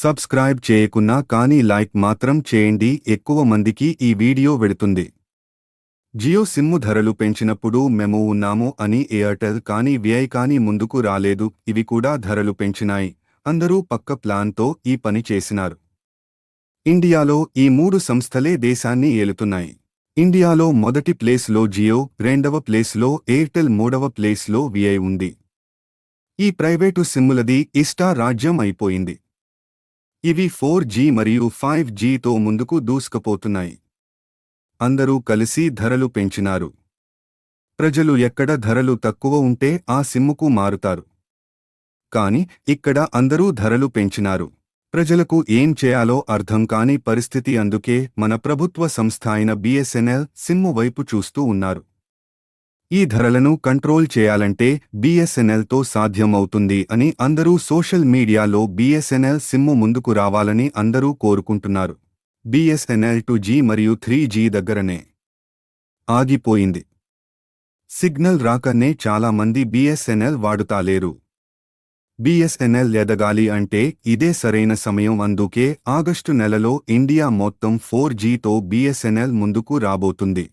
Subscribe చేయకున్నా కానీ like మాత్రం చేయండి. ఎక్కువ మందికి ఈ వీడియో వెడుతుంది జియో సిమ్ము ధరలు పెంచినప్పుడు మేము ఉన్నాము అని ఎయిర్టెల్ కానీ విఐ కానీ ముందుకు రాలేదు. ఇవి కూడా ధరలు పెంచినాయి. అందరూ పక్క ప్లాన్తో ఈ పని చేసినారు. ఇండియాలో ఈ మూడు సంస్థలే దేశాన్ని ఏలుతున్నాయి. ఇండియాలో మొదటి ప్లేస్లో జియో రెండవ ప్లేస్లో ఎయిర్టెల్ మూడవ ప్లేస్లో విఐ ఉంది. ఈ ప్రైవేటు సిమ్ములది ఇష్టా రాజ్యం అయిపోయింది. ఇవి ఫోర్ జీ మరియు ఫైవ్ జీతో ముందుకు దూసుకుపోతున్నాయి. అందరూ కలిసి ధరలు పెంచినారు. ప్రజలు ఎక్కడ ధరలు తక్కువ ఉంటే ఆ సిమ్ముకు మారుతారు. కాని ఇక్కడ అందరూ ధరలు పెంచినారు. ప్రజలకు ఏం చేయాలో అర్థం కాని పరిస్థితి అందుకే మన ప్రభుత్వ సంస్థ అయిన బిఎస్ఎన్ఎల్ సిమ్ము వైపు చూస్తూ ఉన్నారు. ఈ ధరలను కంట్రోల్ చేయాలంటే బిఎస్ఎన్ఎల్తో సాధ్యమవుతుంది అని అందరూ సోషల్ మీడియాలో బిఎస్ఎన్ఎల్ సిమ్ము ముందుకు రావాలని అందరూ కోరుకుంటున్నారు. బిఎస్ఎన్ఎల్ టూ జీ మరియు త్రీ జీ దగ్గరనే ఆగిపోయింది. సిగ్నల్ రాకనే చాలా మంది బిఎస్ఎన్ఎల్ వాడుతాలేరు. బిఎస్ఎన్ఎల్ ఎదగాలి అంటే ఇదే సరైన సమయం అందుకే ఆగస్టు నెలలో ఇండియా మొత్తం ఫోర్ జీతో బిఎస్ఎన్ఎల్ ముందుకు రాబోతుంది.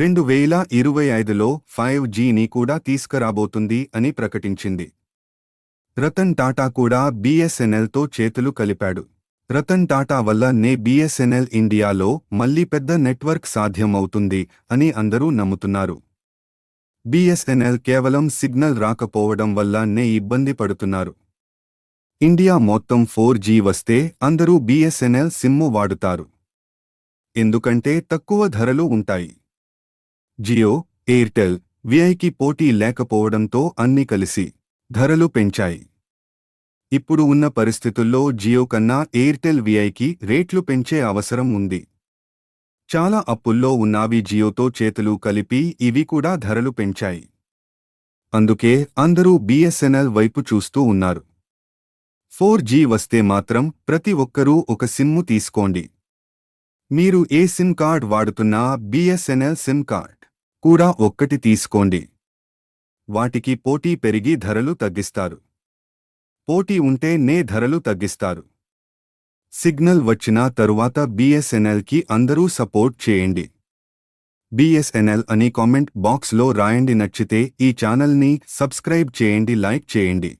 రెండు వేల ఇరవై ఐదులో ఫైవ్ జీని కూడా తీసుకురాబోతుంది అని ప్రకటించింది. రతన్ టాటా కూడా బీఎస్ఎన్ఎల్తో చేతులు కలిపాడు. రతన్ టాటా వల్ల నే బిఎస్ఎన్ఎల్ ఇండియాలో మళ్ళీ పెద్ద నెట్వర్క్ సాధ్యమవుతుంది అని అందరూ నమ్ముతున్నారు. బిఎస్ఎన్ఎల్ కేవలం సిగ్నల్ రాకపోవడం వల్ల నే ఇబ్బంది పడుతున్నారు. ఇండియా మొత్తం ఫోర్ జీ వస్తే అందరూ బిఎస్ఎన్ఎల్ సిమ్ము వాడుతారు. ఎందుకంటే తక్కువ ధరలు ఉంటాయి. జియో ఎయిర్టెల్ విఐకి పోటీ లేకపోవడంతో అన్ని కలిసి ధరలు పెంచాయి. ఇప్పుడు ఉన్న పరిస్థితుల్లో జియో కన్నా ఎయిర్టెల్ విఐకి రేట్లు పెంచే అవసరం ఉంది. చాలా అప్పుల్లో ఉన్నావి జియోతో చేతులు కలిపి ఇవి కూడా ధరలు పెంచాయి. అందుకే అందరూ బిఎస్ఎన్ఎల్ వైపు చూస్తూ ఉన్నారు. ఫోర్ జీ వస్తే మాత్రం ప్రతి ఒక్కరూ ఒక సిమ్ము తీసుకోండి. మీరు ఏ సిమ్ కార్డ్ వాడుతున్నా బిఎస్ఎన్ఎల్ సిమ్ కార్డ్. కూడా ఒక్కటి తీసుకోండి. వాటికి పోటీ పెరిగి ధరలు తగ్గిస్తారు. పోటీ ఉంటే నే ధరలు తగ్గిస్తారు. సిగ్నల్ వచ్చిన తరువాత బీఎస్ఎన్ఎల్కి అందరూ సపోర్ట్ చేయండి. బిఎస్ఎన్ఎల్ అని కామెంట్ బాక్స్లో రాయండి. నచ్చితే ఈ ఛానల్ని సబ్స్క్రైబ్ చేయండి లైక్ చేయండి.